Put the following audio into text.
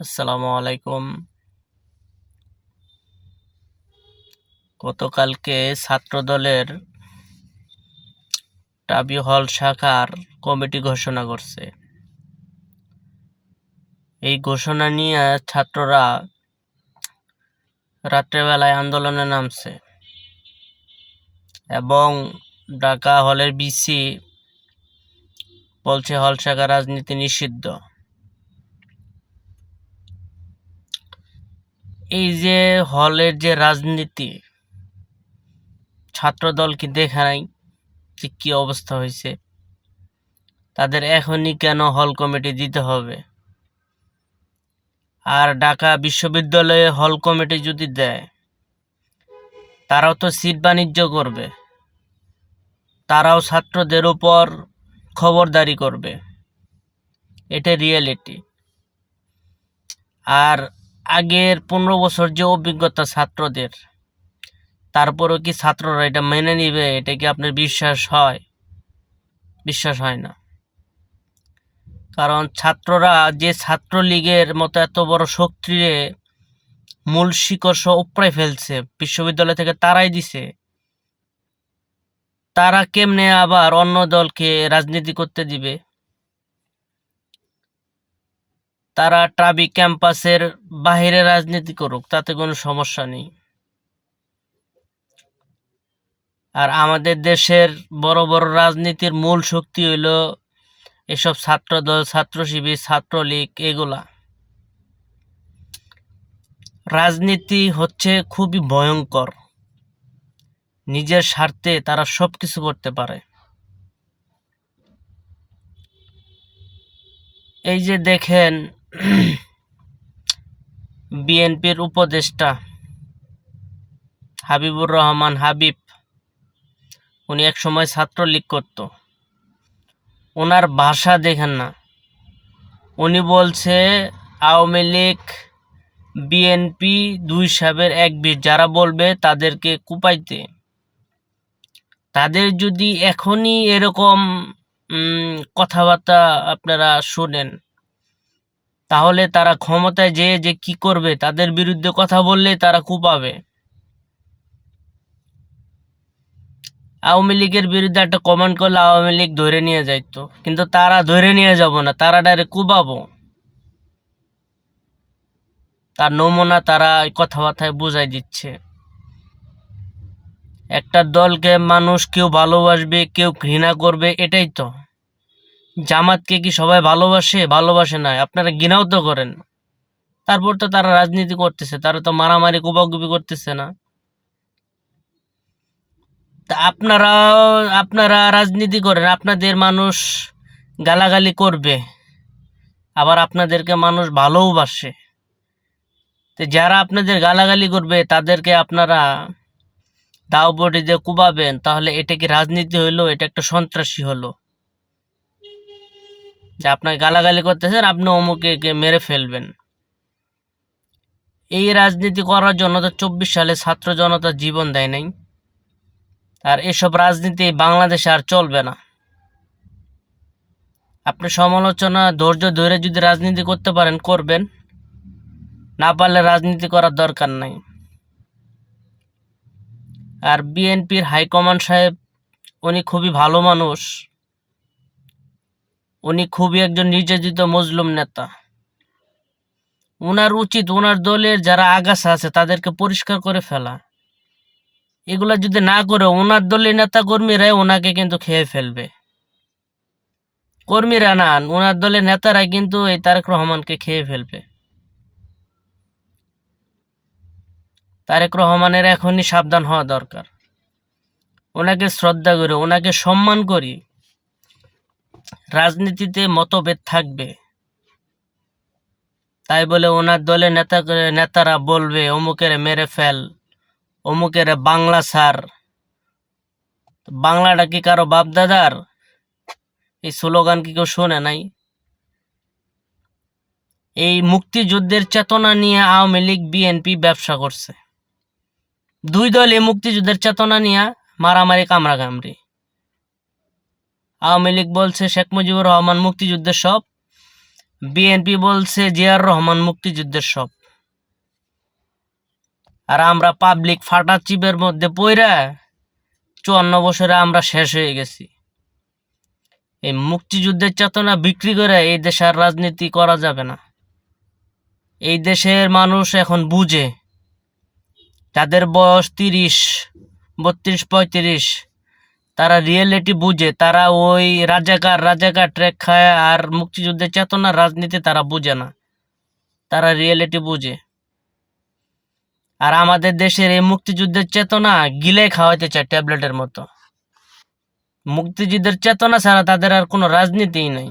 আসসালামু আলাইকুম। গতকালকে ছাত্রদলের টাবি হল শাখার কমিটি ঘোষণা করছে। এই ঘোষণা নিয়ে ছাত্ররা রাত্রেবেলায় আন্দোলনে নামছে এবং ঢাকা হলের বিসি বলছে হল শাখা রাজনীতি নিষিদ্ধ। এই যে হলের যে রাজনীতি, ছাত্রদল কি দেখে নাই যে কি অবস্থা হয়েছে? তাদের এখনই কেন হল কমিটি দিতে হবে? আর ঢাকা বিশ্ববিদ্যালয়ে হল কমিটি যদি দেয়, তারাও তো সিট বাণিজ্য করবে। তারাও ছাত্রদের উপর খবরদারি করবে। এটা রিয়েলিটি আর আগের পনেরো বছর যে অভিজ্ঞতা ছাত্রদের, তারপরেও কি ছাত্ররা এটা মেনে নিবে? এটা কি আপনার বিশ্বাস হয়? বিশ্বাস হয় না। কারণ ছাত্ররা যে ছাত্রলীগের মতো এত বড় শক্তিরে মূল শিকড় সহ উপড়ে ফেলছে, বিশ্ববিদ্যালয় থেকে তারাই দিছে, তারা কেমনে আবার অন্য দলকে রাজনীতি করতে দিবে? তারা ট্রাবি ক্যাম্পাসের বাহিরে রাজনীতি করুক, তাতে কোনো সমস্যা নেই। আর আমাদের দেশের বড় বড় রাজনীতির মূল শক্তি হইল এসব ছাত্রদল ছাত্র শিবির, ছাত্রলীগ, এগুলা। রাজনীতি হচ্ছে খুবই ভয়ঙ্কর। নিজের স্বার্থে তারা সব কিছু করতে পারে। এই যে দেখেন বিএনপির উপদেষ্টা হাবিবুর রহমান হাবিব, উনি এক সময় ছাত্রলীগ করত। ওনার ভাষা দেখেন না। উনি বলছে, আওয়ামী লীগ, বিএনপি দুই সাবের এক বীর যারা বলবে তাদেরকে কুপাইতে। তাদের যদি এখনই এরকম কথাবার্তা আপনারা শুনেন তাহলে তারা ক্ষমতায় যে যে কি করবে, তাদের বিরুদ্ধে কথা বললে তারা কুপাবে আওয়ামী লীগের বিরুদ্ধে একটা কমেন্ট করলে আওয়ামী লীগ ধরে নিয়ে যাইতো। কিন্তু তারা ধরে নিয়ে যাব না, তারা ডাইরেক্ট কুবাবো তার নমুনা তারা কথাবার্তায় বুঝাই দিচ্ছে। একটা দলকে মানুষ কেউ ভালোবাসবে, কেউ ঘৃণা করবে, এটাই তো। জামাতকে কি সবাই ভালোবাসে? ভালোবাসে না আপনারা ঘৃণাও তো করেন। তারপর তো তারা রাজনীতি করতেছে। তারা তো মারামারি কুবাকুবি করতেছে না। তা আপনারা আপনারা রাজনীতি করেন। আপনাদের মানুষ গালাগালি করবে। আবার আপনাদেরকে মানুষ ভালোবাসে তো যারা আপনাদের গালাগালি করবে, তাদেরকে আপনারা দাও বডি দিয়ে কুবাবেন তাহলে এটা কি রাজনীতি হইল? এটা একটা সন্ত্রাসী হলো। যে আপনাকে গালাগালি করতেছেন, আপনি অমুকে মেরে ফেলবেন। এই রাজনীতি করার জন্য তো চব্বিশ সালে ছাত্র জনতা জীবন দেয় নাই। আর এসব রাজনীতি বাংলাদেশে আর চলবে না। আপনি সমালোচনা, ধৈর্য ধরে যদি রাজনীতি করতে পারেন, করবেন। না পারলে রাজনীতি করার দরকার নাই। আর বিএনপির হাইকমান্ড সাহেব, উনি খুবই ভালো মানুষ। উনি খুবই একজন নির্যাতিত মজলুম নেতা। ওনার উচিত ওনার দলের যারা আগাছা আছে তাদেরকে পরিষ্কার করে ফেলা। এগুলা যদি না করে ওনার দলের নেতা কর্মীরাই ওনাকে কিন্তু খেয়ে ফেলবে। কর্মীরা না ওনার দলের নেতারা কিন্তু এই তারেক রহমানকে খেয়ে ফেলবে। তারেক রহমানের এখনই সাবধান হওয়া দরকার। ওনাকে শ্রদ্ধা করি ওনাকে সম্মান করি। রাজনীতিতে মতভেদ থাকবে। তাই বলে ওনার দলের নেতা নেতারা বলবে, অমুকের মেরে ফেল, অমুকের বাংলা সার। বাংলাটা কি কারও বাপদাদার? এই স্লোগান কি কেউ শোনে নাই? এই মুক্তিযুদ্ধের চেতনা নিয়ে আওয়ামী লীগ, বিএনপি ব্যবসা করছে। দুই দল এই মুক্তিযুদ্ধের চেতনা নিয়ে মারামারি কামড়াকামড়ি। আওয়ামী লীগ বলছে শেখ মুজিবুর রহমান মুক্তিযুদ্ধের সব। বিএনপি বলছে জিয়ার রহমান মুক্তিযুদ্ধের সব। আর আমরা পাবলিক ফাটা চিপের মধ্যে পইরা চুয়ান্ন বছরে আমরা শেষ হয়ে গেছি। এই মুক্তিযুদ্ধের চেতনা বিক্রি করে এই দেশে আর রাজনীতি করা যাবে না। এই দেশের মানুষ এখন বুঝে, যাদের বয়স তিরিশ, বত্রিশ, পঁয়ত্রিশ তারা রিয়েলিটি বুঝে, তারা ওই রাজাকার রাজাকার ট্রেক খায় আর মুক্তিযুদ্ধের চেতনা রাজনীতি তারা বুঝে না। তারা রিয়েলিটি বুঝে। আর আমাদের দেশের এই মুক্তিযুদ্ধের চেতনা গিলে খাওয়াইতে চায় ট্যাবলেটের মতো। মুক্তিযুদ্ধের চেতনা ছাড়া তাদের আর কোনো রাজনীতিই নাই।